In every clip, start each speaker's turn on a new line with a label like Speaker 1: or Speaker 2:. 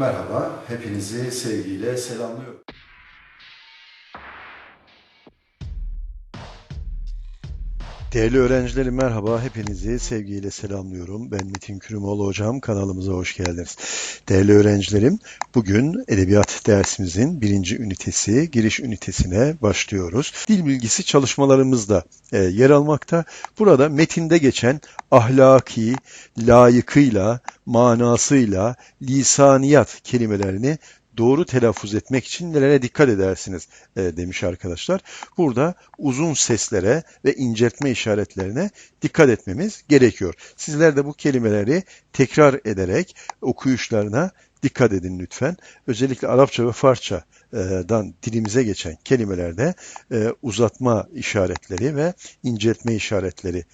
Speaker 1: Merhaba, hepinizi sevgiyle selamlıyorum.
Speaker 2: Değerli öğrencilerim merhaba, hepinizi sevgiyle selamlıyorum. Ben Metin Kürümoğlu hocam, kanalımıza hoş geldiniz. Değerli öğrencilerim, bugün edebiyat dersimizin birinci ünitesi, giriş ünitesine başlıyoruz. Dil bilgisi çalışmalarımızda e, yer almakta. Burada metinde geçen ahlaki, layıkıyla, manasıyla, lisaniyat kelimelerini doğru telaffuz etmek için nelere dikkat edersiniz e, demiş arkadaşlar. Burada uzun seslere ve inceltme işaretlerine dikkat etmemiz gerekiyor. Sizler de bu kelimeleri tekrar ederek okuyuşlarına dikkat edin lütfen. Özellikle Arapça ve Farsça'dan dilimize geçen kelimelerde e, uzatma işaretleri ve inceltme işaretleri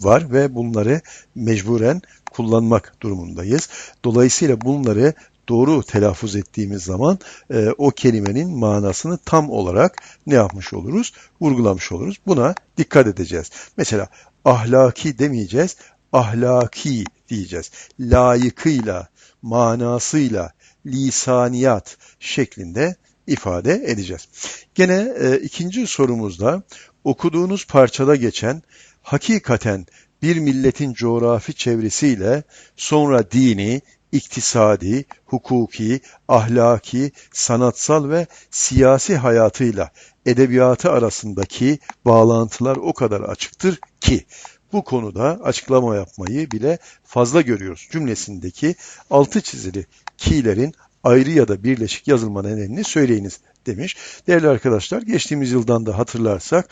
Speaker 2: var ve bunları mecburen kullanmak durumundayız. Dolayısıyla bunları doğru telaffuz ettiğimiz zaman e, o kelimenin manasını tam olarak ne yapmış oluruz? Vurgulamış oluruz. Buna dikkat edeceğiz. Mesela ahlaki demeyeceğiz, ahlaki diyeceğiz. Layıkıyla, manasıyla, lisaniyat şeklinde ifade edeceğiz. Gene e, ikinci sorumuzda okuduğunuz parçada geçen hakikaten bir milletin coğrafi çevresiyle sonra dini, iktisadi, hukuki, ahlaki, sanatsal ve siyasi hayatıyla edebiyatı arasındaki bağlantılar o kadar açıktır ki bu konuda açıklama yapmayı bile fazla görüyoruz. Cümlesindeki altı çizili ki'lerin ayrı ya da birleşik yazılma nedenini söyleyiniz demiş. Değerli arkadaşlar geçtiğimiz yıldan da hatırlarsak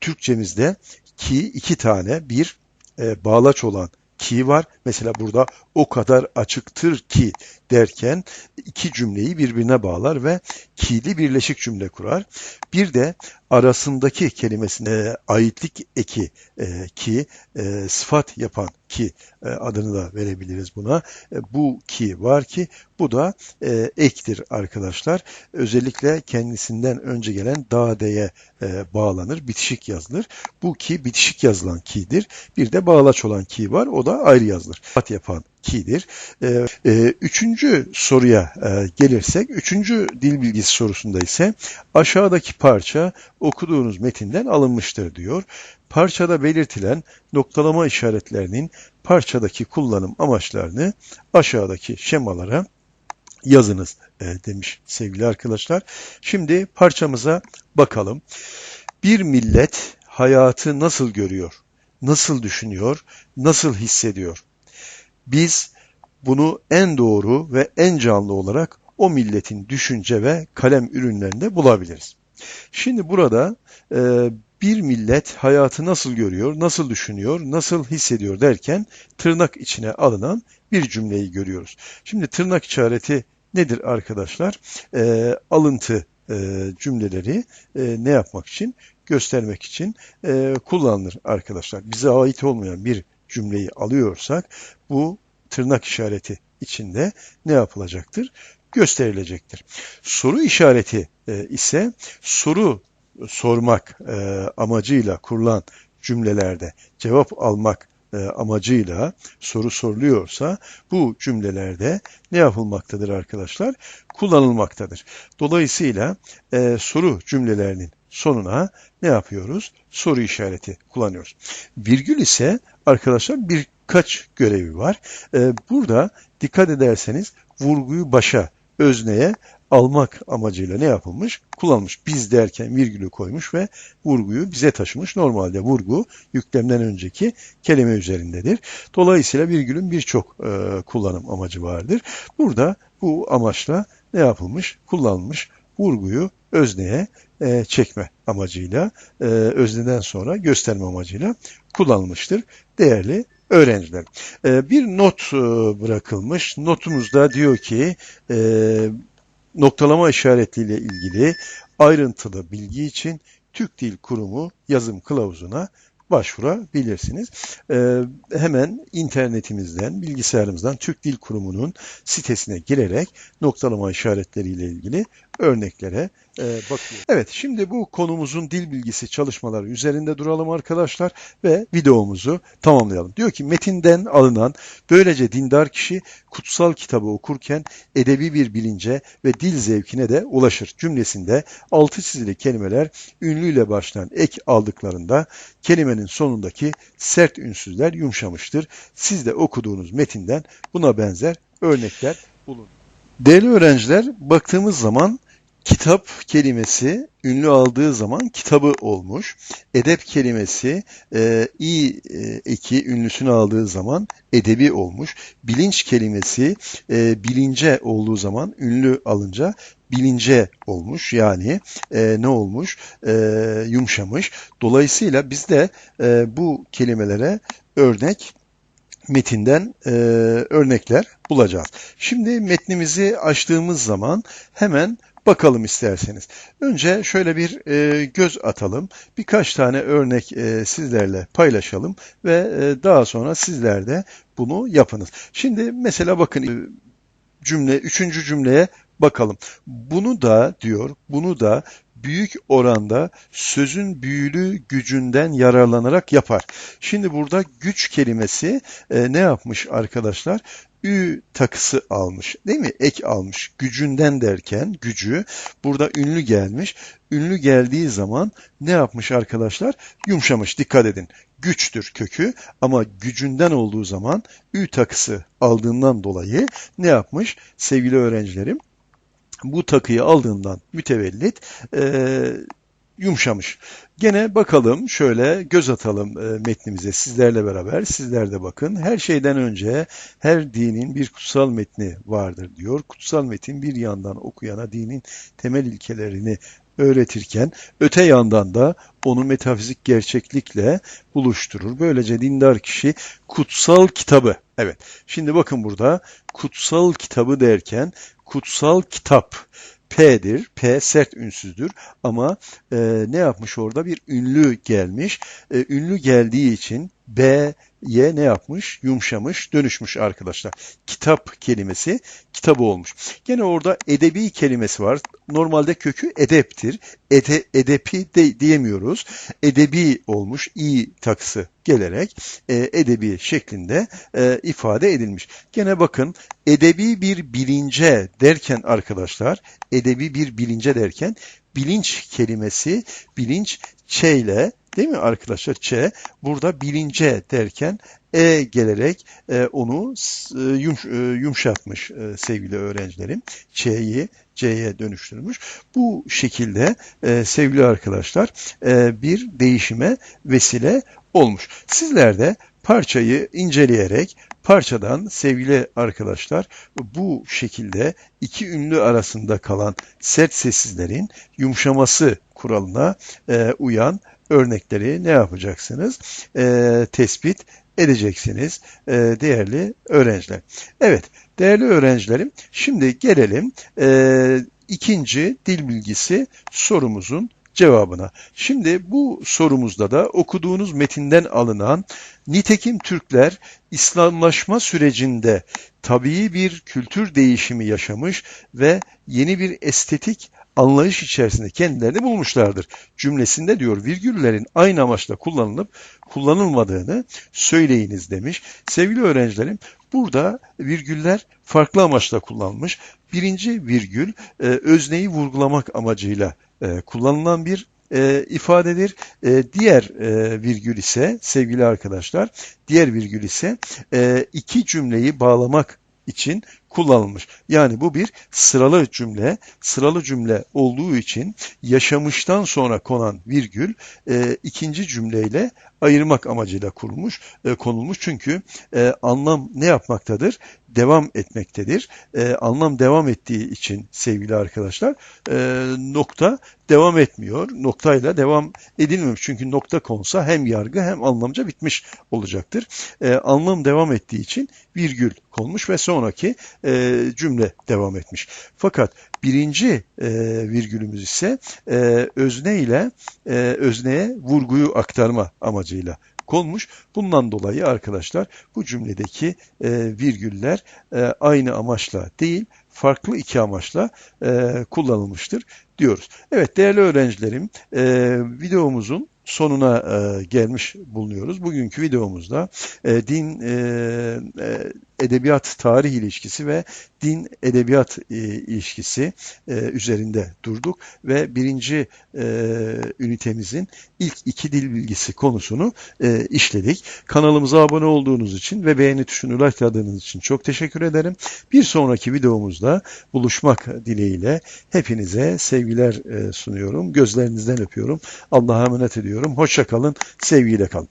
Speaker 2: Türkçemizde ki iki tane bir e, bağlaç olan ki var. Mesela burada o kadar açıktır ki derken iki cümleyi birbirine bağlar ve ki'li birleşik cümle kurar. Bir de arasındaki kelimesine aitlik eki e, ki e, sıfat yapan ki e, adını da verebiliriz buna. E, bu ki var ki bu da e, ektir arkadaşlar. Özellikle kendisinden önce gelen da'deye e, bağlanır, bitişik yazılır. Bu ki bitişik yazılan ki'dir. Bir de bağlaç olan ki var. O da ayrı yazılır. Sıfat yapan ki'dir. E, e, üçüncü soruya e, gelirsek, üçüncü dil bilgisi sorusunda ise aşağıdaki parça okuduğunuz metinden alınmıştır diyor. Parçada belirtilen noktalama işaretlerinin parçadaki kullanım amaçlarını aşağıdaki şemalara yazınız e, demiş sevgili arkadaşlar. Şimdi parçamıza bakalım. Bir millet hayatı nasıl görüyor, nasıl düşünüyor, nasıl hissediyor? Biz bunu en doğru ve en canlı olarak o milletin düşünce ve kalem ürünlerinde bulabiliriz. Şimdi burada e, bir millet hayatı nasıl görüyor, nasıl düşünüyor, nasıl hissediyor derken tırnak içine alınan bir cümleyi görüyoruz. Şimdi tırnak işareti nedir arkadaşlar? E, alıntı e, cümleleri e, ne yapmak için? Göstermek için e, kullanılır arkadaşlar. Bize ait olmayan bir cümleyi alıyorsak bu tırnak işareti içinde ne yapılacaktır? Gösterilecektir. Soru işareti e, ise soru sormak e, amacıyla kurulan cümlelerde cevap almak e, amacıyla soru soruluyorsa bu cümlelerde ne yapılmaktadır arkadaşlar? Kullanılmaktadır. Dolayısıyla e, soru cümlelerinin sonuna ne yapıyoruz? Soru işareti kullanıyoruz. Virgül ise arkadaşlar birkaç görevi var. E, burada dikkat ederseniz vurguyu başa, özneye almak amacıyla ne yapılmış? Kullanılmış. Biz derken virgülü koymuş ve vurguyu bize taşımış. Normalde vurgu yüklemden önceki kelime üzerindedir. Dolayısıyla virgülün birçok e, kullanım amacı vardır. Burada bu amaçla ne yapılmış? Kullanılmış vurguyu özneye e, çekme amacıyla, e, özneden sonra gösterme amacıyla kullanılmıştır. Değerli öğrenciler. E, bir not e, bırakılmış. Notumuzda diyor ki e, noktalama işaretiyle ilgili ayrıntılı bilgi için Türk Dil Kurumu yazım kılavuzuna başvurabilirsiniz. Ee, hemen internetimizden, bilgisayarımızdan Türk Dil Kurumu'nun sitesine girerek noktalama işaretleriyle ilgili örneklere e, bakıyoruz. Evet şimdi bu konumuzun dil bilgisi çalışmaları üzerinde duralım arkadaşlar ve videomuzu tamamlayalım. Diyor ki metinden alınan böylece dindar kişi kutsal kitabı okurken edebi bir bilince ve dil zevkine de ulaşır. Cümlesinde altı çizili kelimeler ünlüyle başlayan ek aldıklarında kelimenin sonundaki sert ünsüzler yumuşamıştır. Siz de okuduğunuz metinden buna benzer örnekler bulun. Değerli öğrenciler baktığımız zaman kitap kelimesi ünlü aldığı zaman kitabı olmuş. Edep kelimesi e, i e, eki ünlüsünü aldığı zaman edebi olmuş. Bilinç kelimesi e, bilince olduğu zaman ünlü alınca bilince olmuş. Yani e, ne olmuş? E, yumuşamış. Dolayısıyla biz de e, bu kelimelere örnek metinden e, örnekler bulacağız. Şimdi metnimizi açtığımız zaman hemen bakalım isterseniz. Önce şöyle bir e, göz atalım. Birkaç tane örnek e, sizlerle paylaşalım ve e, daha sonra sizler de bunu yapınız. Şimdi mesela bakın e, cümle, üçüncü cümleye bakalım. Bunu da diyor, bunu da büyük oranda sözün büyülü gücünden yararlanarak yapar. Şimdi burada güç kelimesi e, ne yapmış arkadaşlar? ü takısı almış değil mi? Ek almış. Gücünden derken gücü burada ünlü gelmiş. Ünlü geldiği zaman ne yapmış arkadaşlar? Yumuşamış. Dikkat edin. Güçtür kökü ama gücünden olduğu zaman ü takısı aldığından dolayı ne yapmış? Sevgili öğrencilerim bu takıyı aldığından mütevellit e, yumuşamış. Gene bakalım şöyle göz atalım e, metnimize sizlerle beraber. Sizler de bakın. Her şeyden önce her dinin bir kutsal metni vardır diyor. Kutsal metin bir yandan okuyana dinin temel ilkelerini öğretirken öte yandan da onu metafizik gerçeklikle buluşturur. Böylece dindar kişi kutsal kitabı, evet şimdi bakın burada kutsal kitabı derken kutsal kitap P'dir. P sert ünsüzdür ama e, ne yapmış orada? Bir ünlü gelmiş. E, ünlü geldiği için B, Y ne yapmış? Yumuşamış, dönüşmüş arkadaşlar. Kitap kelimesi kitabı olmuş. Gene orada edebi kelimesi var. Normalde kökü edeptir. Ede, edepi de diyemiyoruz. Edebi olmuş. i takısı gelerek e, edebi şeklinde e, ifade edilmiş. Gene bakın edebi bir bilince derken arkadaşlar edebi bir bilince derken bilinç kelimesi bilinç ç ile değil mi arkadaşlar ç burada bilince derken e gelerek e, onu e, yum, e, yumuşatmış e, sevgili öğrencilerim. Ç'yi C'ye dönüştürmüş. Bu şekilde e, sevgili arkadaşlar e, bir değişime vesile olmuş. Sizler de parçayı inceleyerek parçadan sevgili arkadaşlar bu şekilde iki ünlü arasında kalan sert sessizlerin yumuşaması kuralına e, uyan örnekleri ne yapacaksınız? E, tespit edeceksiniz e, değerli öğrenciler. Evet değerli öğrencilerim şimdi gelelim e, ikinci dil bilgisi sorumuzun cevabına. Şimdi bu sorumuzda da okuduğunuz metinden alınan nitekim Türkler İslamlaşma sürecinde tabii bir kültür değişimi yaşamış ve yeni bir estetik anlayış içerisinde kendilerini bulmuşlardır. Cümlesinde diyor virgüllerin aynı amaçla kullanılıp kullanılmadığını söyleyiniz demiş. Sevgili öğrencilerim burada virgüller farklı amaçla kullanılmış. Birinci virgül e, özneyi vurgulamak amacıyla e, kullanılan bir e, ifadedir. E, diğer e, virgül ise sevgili arkadaşlar, diğer virgül ise e, iki cümleyi bağlamak için kullanılmış. Yani bu bir sıralı cümle. Sıralı cümle olduğu için yaşamıştan sonra konan virgül e, ikinci cümleyle ayırmak amacıyla kurulmuş, e, konulmuş. Çünkü e, anlam ne yapmaktadır? Devam etmektedir. E, anlam devam ettiği için sevgili arkadaşlar e, nokta devam etmiyor. Noktayla devam edilmemiş. Çünkü nokta konsa hem yargı hem anlamca bitmiş olacaktır. E, anlam devam ettiği için virgül konmuş ve sonraki e, cümle devam etmiş. Fakat birinci e, virgülümüz ise e, özne ile e, özneye vurguyu aktarma amacıyla konmuş. Bundan dolayı arkadaşlar bu cümledeki e, virgüller e, aynı amaçla değil farklı iki amaçla e, kullanılmıştır diyoruz. Evet değerli öğrencilerim e, videomuzun sonuna e, gelmiş bulunuyoruz. Bugünkü videomuzda e, din e, e, edebiyat tarih ilişkisi ve din edebiyat e, ilişkisi e, üzerinde durduk ve birinci e, ünitemizin ilk iki dil bilgisi konusunu işledik. Kanalımıza abone olduğunuz için ve beğeni tuşunu likeladığınız için çok teşekkür ederim. Bir sonraki videomuzda buluşmak dileğiyle hepinize sevgiler sunuyorum. Gözlerinizden öpüyorum. Allah'a emanet ediyorum. Hoşça kalın, sevgiyle kalın.